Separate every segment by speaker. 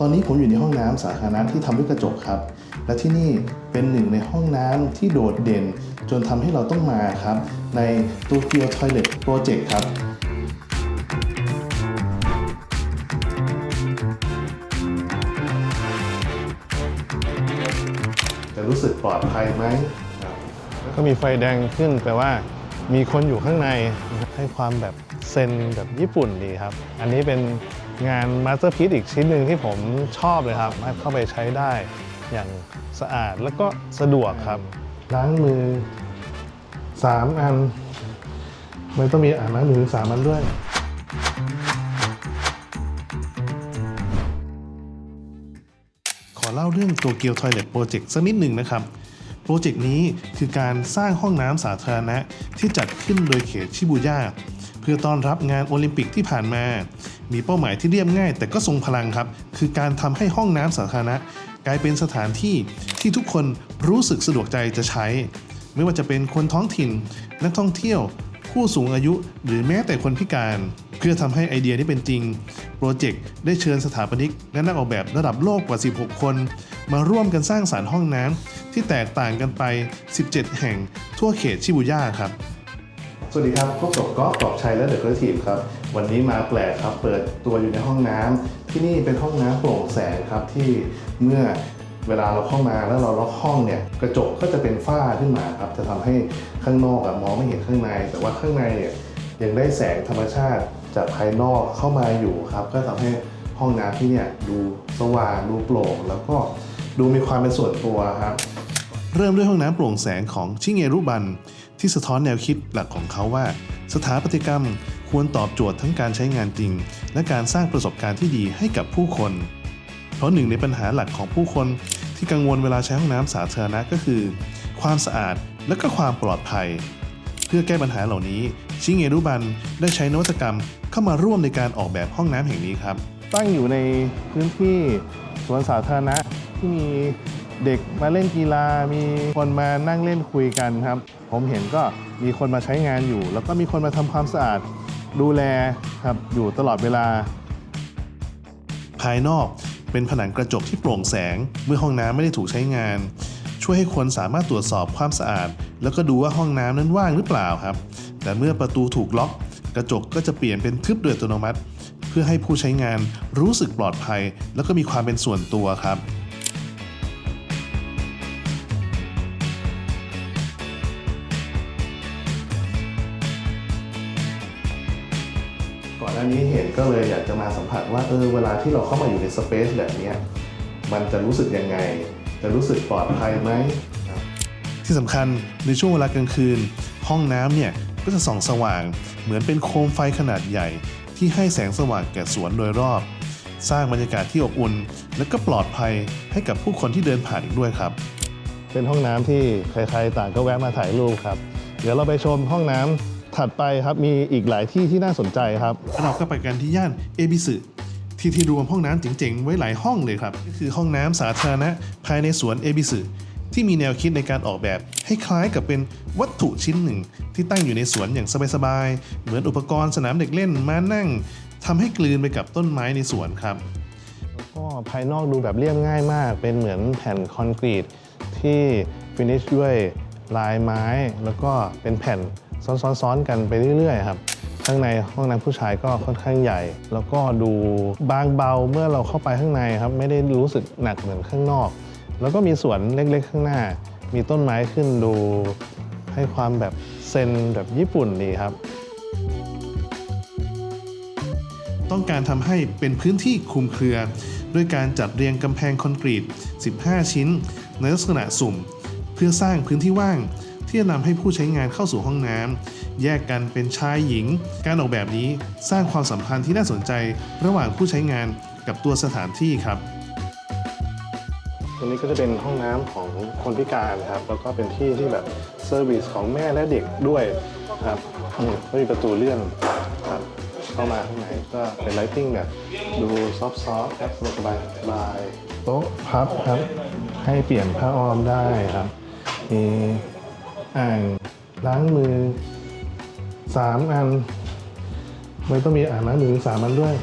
Speaker 1: ตอนนี้ผมอยู่ในห้องน้ำสาธารณะที่ทำด้วยกระจกครับ และที่นี่เป็นหนึ่งในห้องน้ำที่โดดเด่น จนทำให้เราต้องมาครับ ใน Tokyo Toilet Project ครับจะรู้สึกปลอดภัยไหมครับ
Speaker 2: ก็มีไฟแดงขึ้นแปลว่า มีคนอยู่ข้างในให้ความแบบเซนแบบญี่ปุ่นดีครับ อันนี้เป็น งานมาสเตอร์พี e อีกชิ้นหนึ่งที่ผมชอบเลยครับมาเข้าไปใช้ได้อย่างสะอาดแล้วก็สะดวกครับ ล้างมือ 3 อันไม่ต้องมีอ่างล้างมือสามอันด้วย
Speaker 1: ขอเล่าเรื่อง Tokyo Toilet Project สักนิดหนึ่งนะครับ โปรเจกต์นี้คือการสร้างห้องน้ำสาธารณะที่จัดขึ้นโดยเขตชิบูย่า พื่อต้อนรับงานโอลิมปิกที่ผ่านมา มีเป้าหมายที่เรียบง่าย แต่ก็ทรงพลังครับ คือการทำให้ห้องน้ำสาธารณะ กลายเป็นสถานที่ที่ทุกคนรู้สึกสะดวกใจจะใช้ ไม่ว่าจะเป็นคนท้องถิ่น นักท่องเที่ยว ผู้สูงอายุ หรือแม้แต่คนพิการ เพื่อทำให้ไอเดียนี้เป็นจริง โปรเจกต์ได้เชิญสถาปนิกและนักออกแบบระดับโลกกว่า 16 คน มาร่วมกันสร้างสารรค์ห้องน้ำที่แตกต่างกันไป 17 แห่งทั่วเขตชิบูย่าครับ สวัสดีครับพบกับก๊อฟกอบชัยและเดอะครีเอทีฟครับ วันนี้มาแปลกครับ เปิดตัวอยู่ในห้องน้ำที่นี่เป็นห้องน้ำโปร่งแสงครับ ที่เมื่อเวลาเราเข้ามาแล้วเราล็อกห้องเนี่ย กระจกก็จะเป็นฝ้าขึ้นมาครับ จะทำให้ข้างนอกอมองไม่เห็นข้างใน แต่ว่าข้างในเนี่ยยังได้แสงธรรมชาติจากภายนอกเข้ามาอยู่ครับ ก็ทำให้ห้องน้ำที่เนี่ยดูสว่างดูโปร่ง แล้วก็ดูมีความเป็นส่วนตัวครับ เริ่มด้วยห้องน้ำโปร่งแสงของชิเงรุบัน ที่สะท้อนแนวคิดหลักของเขาว่า สถาปัตยกรรมควรตอบโจทย์ทั้งการใช้งานจริง และการสร้างประสบการณ์ที่ดีให้กับผู้คน เพราะหนึ่งในปัญหาหลักของผู้คนที่กังวลเวลาใช้ห้องน้ำสาธารณะก็คือ ความสะอาดและก็ความปลอดภัย เพื่อแก้ปัญหาเหล่านี้ ชิเงรุบันได้ใช้นวัตกรรมเข้ามาร่วมในการออกแบบห้องน้ำแห่งนี้ครับ
Speaker 2: ตั้งอยู่ในพื้นที่สวนสาธารณะที่มีเด็กมาเล่นกีฬา มีคนมานั่งเล่นคุยกันครับ ผมเห็นก็มีคนมาใช้งานอยู่ แล้วก็มีคนมาทำความสะอาดดูแลครับอยู่ตลอดเวลา
Speaker 1: ภายนอกเป็นผนังกระจกที่โปร่งแสง เมื่อห้องน้ำไม่ได้ถูกใช้งาน ช่วยให้คนสามารถตรวจสอบความสะอาด แล้วก็ดูว่าห้องน้ำนั้นว่างหรือเปล่าครับ แต่เมื่อประตูถูกล็อก กระจกก็จะเปลี่ยนเป็นทึบโดยอัตโนมัติ เพื่อให้ผู้ใช้งานรู้สึกปลอดภัย แล้วก็มีความเป็นส่วนตัวครับ อนหน้านี้เห็นก็เลยอยากจะมาสัมผัสว่าเออเวลาที่เราเข้ามาอยู่ในสเปซแบบเนี้ยมันจะรู้สึกยังไง จะรู้สึกปลอดภัยไหมครับที่สำคัญในช่วงเวลากลางคืน ห้องน้ำเนี่ยก็จะส่องสว่าง เหมือนเป็นโคมไฟขนาดใหญ่ ที่ให้แสงสว่างแก่สวนโดยรอบ สร้างบรรยากาศที่อบอุ่น และก็ปลอดภัยให้กับผู้คนที่เดินผ่านอีกด้วยครับ
Speaker 2: เป็นห้องน้ำที่ใครๆต่างก็แวะมาถ่ายรูปครับ เดี๋ยวเราไปชมห้องน้ำ ถัดไปครับมีอีกหลายที่ที่น่าสนใจครับ
Speaker 1: เราก็ไปกันที่ย่านเอบิสึที่ที่รวมห้องน้ำเจ๋งๆ ไว้หลายห้องเลยครับ ก็คือห้องน้ำสาธารณะภายในสวนเอบิสึที่มีแนวคิดในการออกแบบ ให้คล้ายกับเป็นวัตถุชิ้นหนึ่ง ที่ตั้งอยู่ในสวนอย่างสบายๆ เหมือนอุปกรณ์สนามเด็กเล่นมานั่งทำให้กลืนไปกับต้นไม้ในสวนครับ
Speaker 2: ก็ภายนอกดูแบบเรียบง่ายมาก เป็นเหมือนแผ่นคอนกรีตที่ฟินิชด้วยลายไม้ แล้วก็เป็นแผ่น ซ้อนๆกันไปเรื่อยๆครับข้างในห้องน้ำผู้ชายก็ค่อนข้างใหญ่ แล้วก็ดูบางเบาเมื่อเราเข้าไปข้างในครับ ไม่ได้รู้สึกหนักเหมือนข้างนอก แล้วก็มีสวนเล็กๆ ข้างหน้า มีต้นไม้ขึ้นดูให้ความแบบเซนแบบญี่ปุ่นดีครับ
Speaker 1: ต้องการทำให้เป็นพื้นที่คุมเครือ ด้วยการจัดเรียงกำแพงคอนกรีต 15 ชิ้น ในลักษณะสุ่ม เพื่อสร้างพื้นที่ว่าง ที่จะนำให้ผู้ใช้งานเข้าสู่ห้องน้ำแยกกันเป็นชายหญิง การออกแบบนี้สร้างความสัมพันธ์ที่น่าสนใจ ระหว่างผู้ใช้งานกับตัวสถานที่ครับ
Speaker 2: ตรงนี้ก็จะเป็นห้องน้ำของคนพิการครับ แล้วก็เป็นที่ที่แบบเซอร์วิสของแม่และเด็กด้วยครับนี่ก็มีประตูเลื่อนครับ เข้ามาข้างในก็เป็นไลติ้งแบบดูซอฟต์ๆครับสบายสบายโต๊ะพับครับ ให้เปลี่ยนผ้าอ้อมได้ครับ มี อ่างล้างมือสามอันไม่ต้องมีอ่างล้างมือสามอันด้วย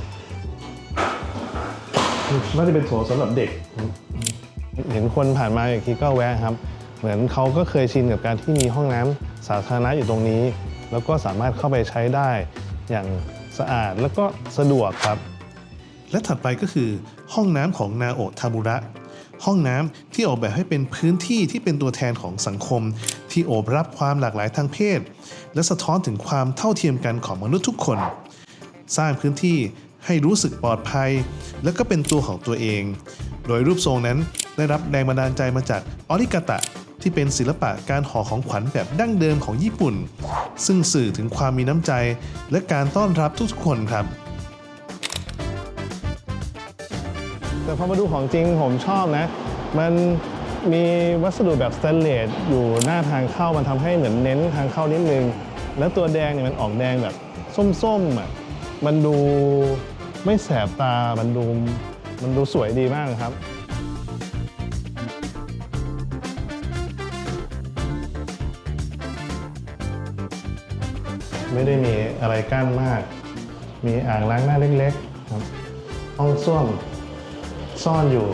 Speaker 2: น่าจะเป็นโถสำหรับเด็ก เห็นคนผ่านมาอย่างที่ก็แวะครับ เหมือนเขาก็เคยชินกับการที่มีห้องน้ำสาธารณะอยู่ตรงนี้ แล้วก็สามารถเข้าไปใช้ได้อย่างสะอาดแล้วก็สะดวกครับ
Speaker 1: และถัดไปก็คือห้องน้ำของนาโอทามุระ ห้องน้ำที่ออกแบบให้เป็นพื้นที่ที่เป็นตัวแทนของสังคม ที่โอบรับความหลากหลายทางเพศ และสะท้อนถึงความเท่าเทียมกันของมนุษย์ทุกคน สร้างพื้นที่ให้รู้สึกปลอดภัย และก็เป็นตัวของตัวเอง โดยรูปทรงนั้นได้รับแรงบันดาลใจมาจากออริกาตะ ที่เป็นศิลปะการห่อของขวัญแบบดั้งเดิมของญี่ปุ่น ซึ่งสื่อถึงความมีน้ำใจ และการต้อนรับทุกๆคนครับ
Speaker 2: แต่พอมาดูของจริงผมชอบนะ มัน มีวัสดุแบบสแตนเลสอยู่หน้าทางเข้ามันทำให้เหมือนเน้นทางเข้านิดนึง แล้วตัวแดงเนี่ยมันออกแดงแบบส้มๆอะมันดูไม่แสบตามันดูมันดูสวยดีมากครับ ไม่ได้มีอะไรกั้นมาก มีอ่างล้างหน้าเล็กๆครับห้องส้วมซ่อนอยู่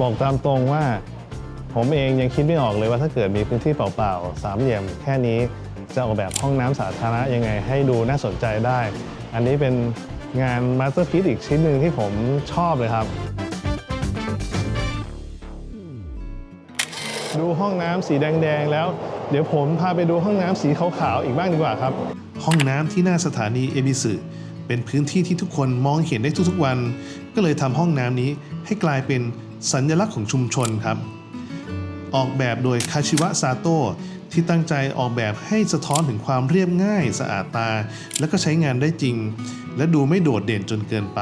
Speaker 2: บอกตามตรงว่า ผมเองยังคิดไม่ออกเลยว่าถ้าเกิดมีพื้นที่เปล่าๆสามเหลี่ยม แค่นี้จะออกแบบห้องน้ำสาธารณะยังไงให้ดูน่าสนใจได้ อันนี้เป็นงานมาสเตอร์พีซอีกชิ้นหนึ่งที่ผมชอบเลยครับ ดูห้องน้ำสีแดงๆแล้ว เดี๋ยวผมพาไปดูห้องน้ำสีขาวๆอีกบ้างดีกว่าครับ
Speaker 1: ห้องน้ำที่หน้าสถานีเอบิสึเป็นพื้นที่ที่ทุกคนมองเห็นได้ทุกๆวัน ก็เลยทำห้องน้ำนี้ ให้กลายเป็นสัญลักษณ์ของชุมชนครับ ออกแบบโดยคาชิวะซาโตะที่ตั้งใจออกแบบให้สะท้อนถึงความเรียบง่าย สะอาดตา และก็ใช้งานได้จริง และดูไม่โดดเด่นจนเกินไป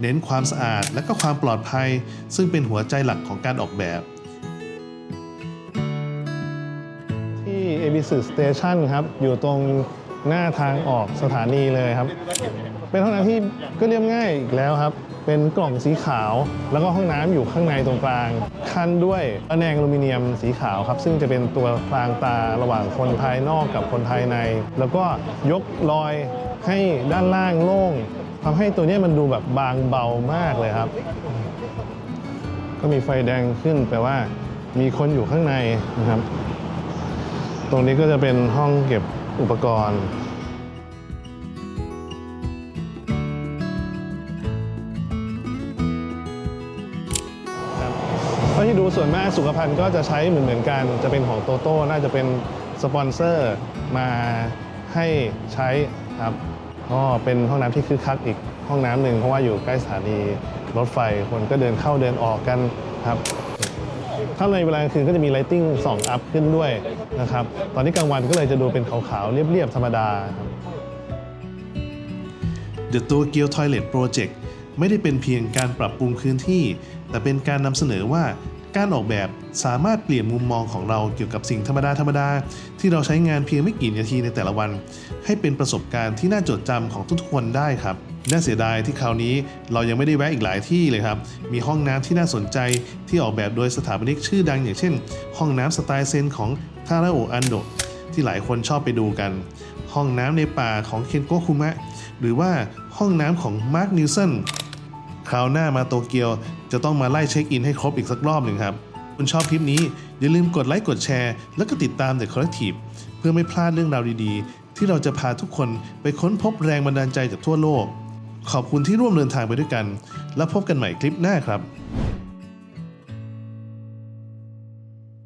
Speaker 1: เน้นความสะอาดและก็ความปลอดภัย ซึ่งเป็นหัวใจหลักของการออกแบบ
Speaker 2: ที่ a b i s u Station ครับ อยู่ตรงหน้าทางออกสถานีเลยครับ เป็นห้องน้ำที่ก็เรียบง่ายอีกแล้วครับ เป็นกล่องสีขาว แล้วก็ห้องน้ำอยู่ข้างในตรงกลางคันด้วยระแนงอลูมิเนียมสีขาวครับ ซึ่งจะเป็นตัวกลางตาระหว่างคนภายนอกกับคนภายใน แล้วก็ยกรอยให้ด้านล่างโล่งทำให้ตัวนี้มันดูแบบบางเบามากเลยครับ ก็มีไฟแดงขึ้นแปลว่ามีคนอยู่ข้างในนะครับ ตรงนี้ก็จะเป็นห้องเก็บอุปกรณ์ ส่วนมากสุขภัณฑ์ก็จะใช้เหมือนเหมือนๆกัน จะเป็นของโตโต้น่าจะเป็นสปอนเซอร์มาให้ใช้ครับก็เป็นห้องน้ำที่คึกคักอีกห้องน้ำหนึ่งเพราะว่าอยู่ใกล้สถานีรถไฟคนก็เดินเข้าเดินออกกันครับถ้าในเวลากลางคืนก็จะมีไลติ้งส่องอัพขึ้นด้วยนะครับตอนนี้กลางวันก็เลยจะดูเป็นขาวๆ เรียบๆ ธรรมดาครับ
Speaker 1: The Tokyo Toilet Project ไม่ได้เป็นเพียงการปรับปรุงพื้นที่ แต่เป็นการนำเสนอว่า การออกแบบสามารถเปลี่ยนมุมมองของเราเกี่ยวกับสิ่งธรรมดาธรรมดาๆที่เราใช้งานเพียงไม่กี่นาทีในแต่ละวัน ให้เป็นประสบการณ์ที่น่าจดจำของทุกๆคนได้ครับน่าเสียดายที่คราวนี้เรายังไม่ได้แวะอีกหลายที่เลยครับ มีห้องน้ำที่น่าสนใจที่ออกแบบโดยสถาปนิกชื่อดังอย่างเช่น ห้องน้ำสไตล์เซนของทาราโออันโดที่หลายคนชอบไปดูกัน ห้องน้ำในป่าของเคนโกคุมะหรือว่าห้องน้ำของมาร์คนิวสัน คราวหน้ามาโตเกียว จะต้องมาไล่เช็คอินให้ครบอีกสักรอบหนึ่งครับ คุณชอบคลิปนี้ อย่าลืมกดไลค์กดแชร์ แล้วก็ติดตาม The Collective เพื่อไม่พลาดเรื่องราวดีๆ ที่เราจะพาทุกคนไปค้นพบแรงบันดาลใจจากทั่วโลก ขอบคุณที่ร่วมเดินทางไปด้วยกัน แล้วพบกันใหม่คลิปหน้าครับ